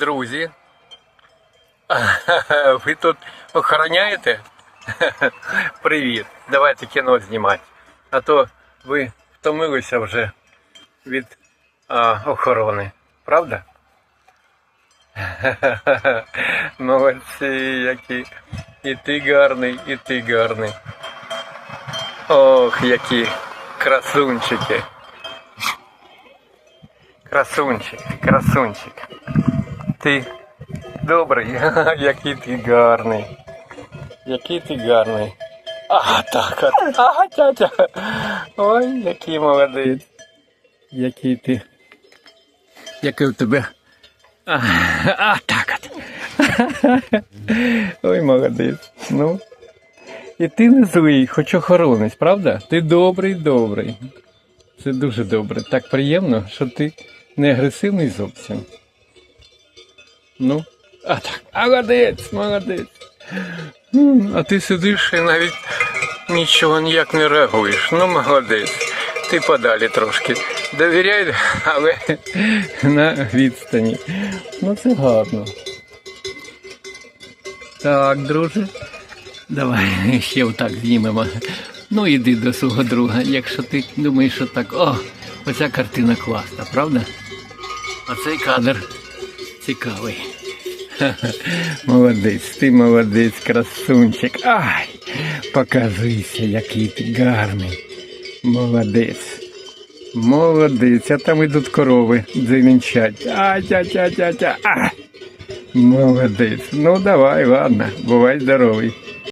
Друзі, ви тут охороняєте? Привіт. Давайте кіно знімати. А то ви втомилися вже від а, охорони. Правда? Молодці, які. І ти гарний, і ти гарний. Ох, які красунчики. Красунчик, красунчик. Ти добрий, який ти гарний. Який ти гарний. А, так, от. тятя. Ой, який молодець. Який ти. Який у тебе. А, а так от. Ой, молодець. Ну. І ти не злий, хоч охоронець, правда? Ти добрий, добрий. Це дуже добре. Так приємно, що ти не агресивний зовсім. Ну, а так, а молодець, молодець. А ти сидиш і навіть нічого ніяк не реагуєш. Ну, молодець. Ти подалі трошки. Довіряй, але на відстані. Ну, це гарно. Так, друже. Давай ще отак знімемо. Ну, іди до свого друга, якщо ти думаєш, що так. О, оця картина класна, правда? Оцей кадр цікавий. Молодець, ти молодець, красунчик. Ай! Покажися, який ти гарний. Молодець. Молодець, а там ідуть корови дзеленчать. А, тя тя тя тя Молодець. Ну давай, ладно, бувай здоровий.